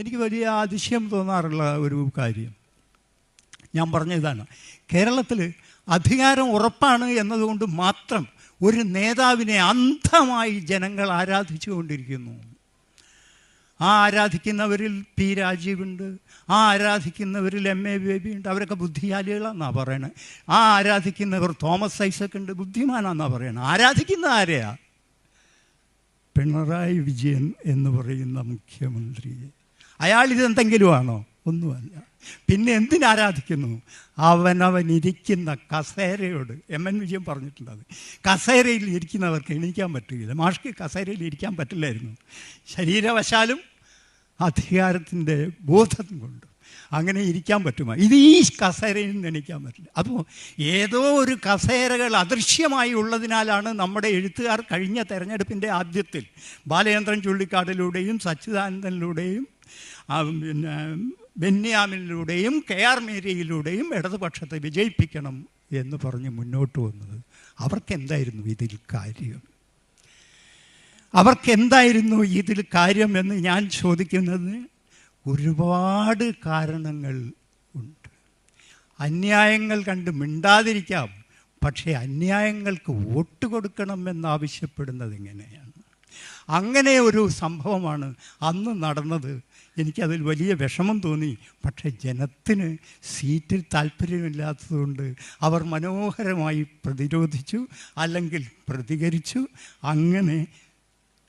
എനിക്ക് വലിയ അതിശയം തോന്നാറുള്ള ഒരു കാര്യം. ഞാൻ പറഞ്ഞ ഇതാണ്. കേരളത്തിൽ അധികാരം ഉറപ്പാണ് എന്നതുകൊണ്ട് മാത്രം ഒരു നേതാവിനെ അന്ധമായി ജനങ്ങൾ ആരാധിച്ചുകൊണ്ടിരിക്കുന്നു. ആ ആരാധിക്കുന്നവരിൽ പി രാജീവുണ്ട് ആ ആരാധിക്കുന്നവരിൽ എം എ ബേബി ഉണ്ട് അവരൊക്കെ ബുദ്ധിശാലികളാണെന്നാണ് പറയണത് ആ ആരാധിക്കുന്നവർ തോമസ് ഐസക് ഉണ്ട് ബുദ്ധിമാനാണെന്നാണ് പറയണത് ആരാധിക്കുന്ന ആരെയാ? പിണറായി വിജയൻ എന്ന് പറയുന്ന മുഖ്യമന്ത്രിയെ. അയാൾ ഇതെന്തെങ്കിലും ആണോ ഒന്നുമല്ല. പിന്നെ എന്തിനാരാധിക്കുന്നു അവനവൻ ഇരിക്കുന്ന കസേരയോട്. എം എൻ വിജയൻ പറഞ്ഞിട്ടുണ്ട് അത്. കസേരയിൽ ഇരിക്കുന്നവർക്ക് എണീക്കാൻ പറ്റുകയില്ല മാഷ്ക്ക് കസേരയിൽ ഇരിക്കാൻ പറ്റില്ലായിരുന്നു. ശരീരവശാലും അധികാരത്തിന്റെ ബോധം കൊണ്ട് അങ്ങനെ ഇരിക്കാൻ പറ്റുമോ? ഇത് ഈ കസേരയിൽ നിന്ന് എണീക്കാൻ പറ്റില്ല. അപ്പോൾ ഏതോ ഒരു കസേരകൾ അദൃശ്യമായി ഉള്ളതിനാലാണ് നമ്മുടെ എഴുത്തുകാർ കഴിഞ്ഞ തെരഞ്ഞെടുപ്പിന്റെ ആദ്യത്തിൽ ബാലചന്ദ്രൻ ചുള്ളിക്കാടിലൂടെയും സച്ചിദാനന്ദനിലൂടെയും പിന്നെ ബെന്യാമിനിലൂടെയും കെ ആർ മേരിയിലൂടെയും ഇടതുപക്ഷത്തെ വിജയിപ്പിക്കണം എന്ന് പറഞ്ഞ് മുന്നോട്ട് വന്നത്. അവർക്കെന്തായിരുന്നു ഇതിൽ കാര്യം? അവർക്കെന്തായിരുന്നു ഇതിൽ കാര്യം എന്ന് ഞാൻ ചോദിക്കുന്നത് ഒരുപാട് കാരണങ്ങൾ ഉണ്ട്. അന്യായങ്ങൾ കണ്ട് മിണ്ടാതിരിക്കാം പക്ഷേ അന്യായങ്ങൾക്ക് വോട്ട് കൊടുക്കണം എന്നാവശ്യപ്പെടുന്നത് എങ്ങനെയാണ് അങ്ങനെ ഒരു സംഭവമാണ് അന്ന് നടന്നത്. എനിക്കതിൽ വലിയ വിഷമം തോന്നി. പക്ഷേ ജനത്തിന് സീറ്റിൽ താല്പര്യമില്ലാത്തതുകൊണ്ട് അവർ മനോഹരമായി പ്രതിരോധിച്ചു അല്ലെങ്കിൽ പ്രതികരിച്ചു. അങ്ങനെ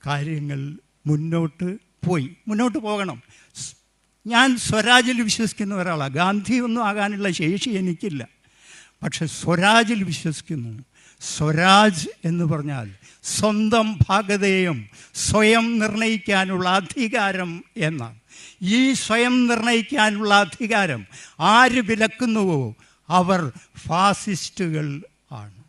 കാര്യങ്ങൾ മുന്നോട്ട് പോയി. മുന്നോട്ട് പോകണം. ഞാൻ സ്വരാജിൽ വിശ്വസിക്കുന്ന ഒരാളാണ് ഗാന്ധി ഒന്നും ആകാനുള്ള ശേഷി എനിക്കില്ല. പക്ഷെ സ്വരാജിൽ വിശ്വസിക്കുന്നു. സ്വരാജ് എന്ന് പറഞ്ഞാൽ സ്വന്തം ഭാഗതയും സ്വയം നിർണയിക്കാനുള്ള അധികാരം എന്നാണ്. ഈ സ്വയം നിർണയിക്കാനുള്ള അധികാരം ആര് വിലക്കുന്നുവോ അവർ ഫാസിസ്റ്റുകൾ ആണ്.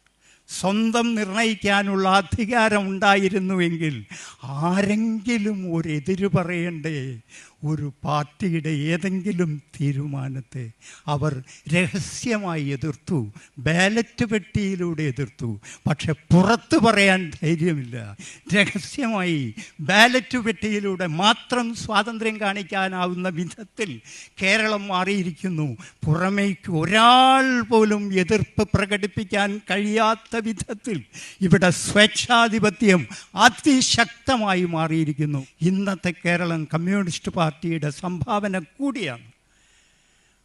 സ്വന്തം നിർണയിക്കാനുള്ള അധികാരം ഉണ്ടായിരുന്നുവെങ്കിൽ ആരെങ്കിലും ഒരു എതിര് പറയണ്ടേ? ഒരു പാർട്ടിയുടെ ഏതെങ്കിലും തീരുമാനത്തെ അവർ രഹസ്യമായി എതിർത്തു ബാലറ്റ് പെട്ടിയിലൂടെ എതിർത്തു. പക്ഷെ പുറത്ത് പറയാൻ ധൈര്യമില്ല. രഹസ്യമായി ബാലറ്റ് പെട്ടിയിലൂടെ മാത്രം സ്വാതന്ത്ര്യം കാണിക്കാനാവുന്ന വിധത്തിൽ കേരളം മാറിയിരിക്കുന്നു. പുറമേക്ക് ഒരാൾ പോലും എതിർപ്പ് പ്രകടിപ്പിക്കാൻ കഴിയാത്ത വിധത്തിൽ ഇവിടെ സ്വേച്ഛാധിപത്യം അതിശക്തമായി മാറിയിരിക്കുന്നു. ഇന്നത്തെ കേരളം കമ്മ്യൂണിസ്റ്റ് പാർട്ടിയുടെ സംഭാവന കൂടിയാണ്.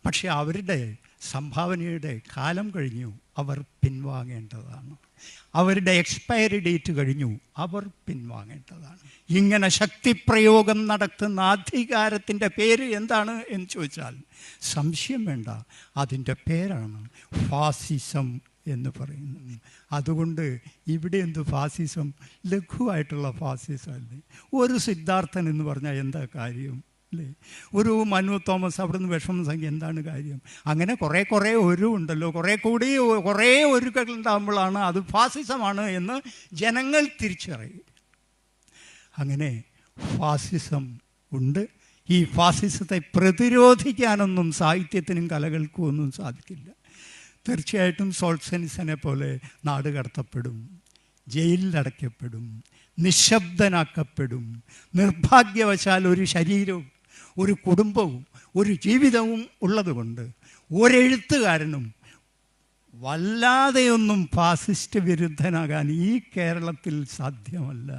പക്ഷേ അവരുടെ സംഭാവനയുടെ കാലം കഴിഞ്ഞു അവർ പിൻവാങ്ങേണ്ടതാണ്. അവരുടെ എക്സ്പയറി ഡേറ്റ് കഴിഞ്ഞു അവർ പിൻവാങ്ങേണ്ടതാണ്. ഇങ്ങനെ ശക്തിപ്രയോഗം നടത്തുന്ന അധികാരത്തിന്റെ പേര് എന്താണ് എന്ന് ചോദിച്ചാൽ സംശയം വേണ്ട അതിന്റെ പേരാണ് ഫാസിസം എന്ന് പറയുന്നത്. അതുകൊണ്ട് ഇവിടെ എന്ത് ഫാസിസം? ലഘുവായിട്ടുള്ള ഫാസിസം അല്ലേ? ഒരു സിദ്ധാർത്ഥൻ എന്ന് പറഞ്ഞാൽ എന്താ കാര്യം? അല്ലേ? ഒരു മനു തോമസ് അവിടെ നിന്ന് വിഷമം സംഖ്യ എന്താണ് കാര്യം? അങ്ങനെ കുറേ കുറേ ഒരു ഉണ്ടല്ലോ. കുറേ കൂടി കുറേ ഒരുക്കൾ ഉണ്ടാകുമ്പോഴാണ് അത് ഫാസിസമാണ് എന്ന് ജനങ്ങൾ തിരിച്ചറിയും. അങ്ങനെ ഫാസിസം ഉണ്ട്. ഈ ഫാസിസത്തെ പ്രതിരോധിക്കാനൊന്നും സാഹിത്യത്തിനും കലകൾക്കും ഒന്നും സാധിക്കില്ല. തീർച്ചയായിട്ടും സോൾസെൻസിനെ പോലെ നാട് കടത്തപ്പെടും ജയിലിലടയ്ക്കപ്പെടും നിശബ്ദനാക്കപ്പെടും നിർഭാഗ്യവശാൽ ഒരു ശരീരവും ഒരു കുടുംബവും ഒരു ജീവിതവും ഉള്ളതുകൊണ്ട് ഒരെഴുത്തുകാരനും വല്ലാതെയൊന്നും ഫാസിസ്റ്റ് വിരുദ്ധനാകാൻ ഈ കേരളത്തിൽ സാധ്യമല്ല.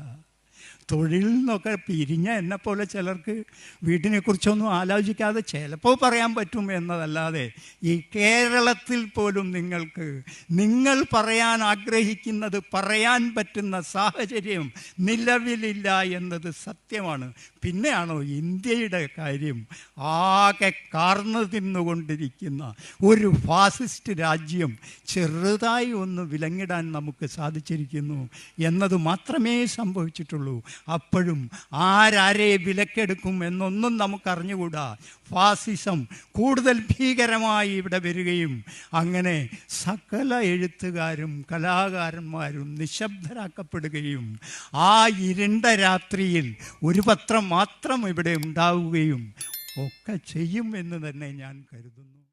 തൊഴിൽ നിന്നൊക്കെ പിരിഞ്ഞ എന്നെ പോലെ ചിലർക്ക് വീട്ടിനെക്കുറിച്ചൊന്നും ആലോചിക്കാതെ ചിലപ്പോൾ പറയാൻ പറ്റും എന്നതല്ലാതെ ഈ കേരളത്തിൽ പോലും നിങ്ങൾക്ക് നിങ്ങൾ പറയാൻ ആഗ്രഹിക്കുന്നത് പറയാൻ പറ്റുന്ന സാഹചര്യം നിലവിലില്ല എന്നത് സത്യമാണ്. പിന്നെയാണോ ഇന്ത്യയുടെ കാര്യം? ആകെ കാർന്നു തിന്നുകൊണ്ടിരിക്കുന്ന ഒരു ഫാസിസ്റ്റ് രാജ്യം ചെറുതായി ഒന്ന് വിലങ്ങിടാൻ നമുക്ക് സാധിച്ചിരിക്കുന്നു. എന്നത് മാത്രമേ സംഭവിച്ചിട്ടുള്ളൂ. അപ്പോഴും ആരാരെ വിലക്കെടുക്കും എന്നൊന്നും നമുക്കറിഞ്ഞുകൂടാ. ഫാസിസം കൂടുതൽ ഭീകരമായി ഇവിടെ വരികയും അങ്ങനെ സകല എഴുത്തുകാരും കലാകാരന്മാരും നിശബ്ദരാക്കപ്പെടുകയും ആ ഇരുണ്ട രാത്രിയിൽ ഒരു പത്രം മാത്രം ഇവിടെ ഉണ്ടാവുകയും ഒക്കെ ചെയ്യും എന്ന് തന്നെ ഞാൻ കരുതുന്നു.